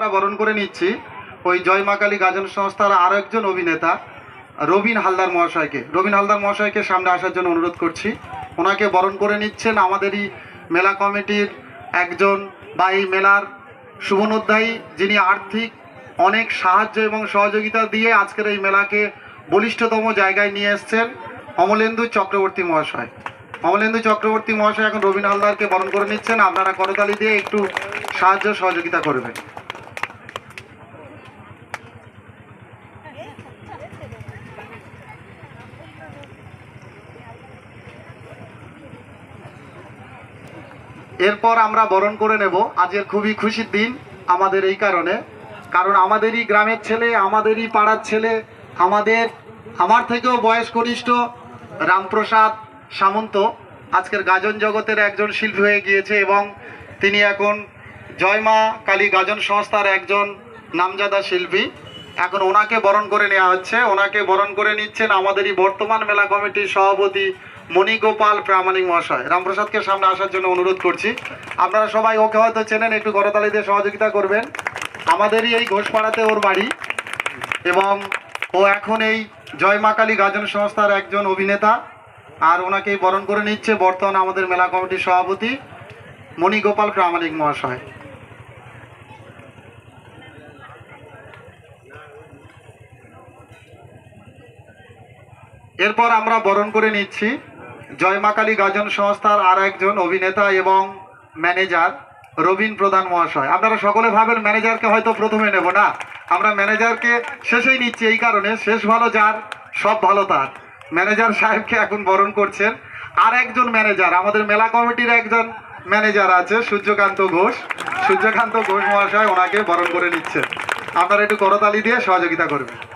বরণ করে নিচ্ছি ওই জয় মা কালী গাজন সংস্থার আরও একজন অভিনেতা, রবিন হালদার মহাশয়কে। রবিন হালদার মহাশয়কে সামনে আসার জন্য অনুরোধ করছি। ওনাকে বরণ করে নিচ্ছেন আমাদেরই মেলা কমিটির একজন বা এই মেলার শুভনোধ্যায়ী যিনি আর্থিক অনেক সাহায্য এবং সহযোগিতা দিয়ে আজকের এই মেলাকে বলিষ্ঠতম জায়গায় নিয়ে এসছেন অমলেন্দু চক্রবর্তী মহাশয়। অমলেন্দু চক্রবর্তী মহাশয় এখন রবিন হালদারকে বরণ করে নিচ্ছেন। আপনারা করতালি দিয়ে একটু সাহায্য সহযোগিতা করবেন। এরপর আমরা বরণ করে নেব। আজকের খুবই খুশির দিন আমাদের এই কারণে। কারণ আমাদেরই গ্রামের ছেলে, আমাদেরই পাড়ার ছেলে, আমাদের, আমার থেকেও বয়স কনিষ্ঠ রামপ্রসাদ সামন্ত আজকের গাজন জগতের একজন শিল্পী হয়ে গিয়েছে এবং তিনি এখন জয়মা কালী গাজন সংস্থার একজন নামজাদা শিল্পী। এখন ওনাকে বরণ করে নেওয়া হচ্ছে। ওনাকে বরণ করে নিচ্ছেন আমাদেরই বর্তমান মেলা কমিটির সভাপতি মণিগোপাল প্রামাণিক মহাশয়। রামপ্রসাদকে সামনে আসার জন্য অনুরোধ করছি। আপনারা সবাই ওকে হয়তো চেনেন, একটু করতালি দিয়ে সহযোগিতা করবেন। আমাদেরই এই ঘোষপাড়াতে ওর বাড়ি। এবং ও এখন এই জয় মা কালী গাজন সংস্থার একজন অভিনেতা। আর ওনাকেই বরণ করে নিচ্ছে বর্তমান আমাদের মেলা কমিটির সভাপতি মণিগোপাল প্রামাণিক মহাশয়। এরপর আমরা বরণ করে নিচ্ছি। জয় মা কালী গাজন সংস্থার আর একজন অভিনেতা এবং ম্যানেজার রবীন প্রধান মহাশয়। আপনারা সকলে ভাবেন ম্যানেজারকে হয়তো প্রথমে নেব না। আমরা ম্যানেজারকে শেষেই নিচ্ছি এই কারণে। শেষ ভালো যার, সব ভালো তার। ম্যানেজার সাহেবকে এখন বরণ করছেন আর একজন ম্যানেজার। আমাদের মেলা কমিটির একজন ম্যানেজার আছে, সূর্যকান্ত ঘোষ। সূর্যকান্ত ঘোষ মহাশয় ওনাকে বরণ করে নিচ্ছেন। আপনারা একটু করতালি দিয়ে সহযোগিতা করবেন।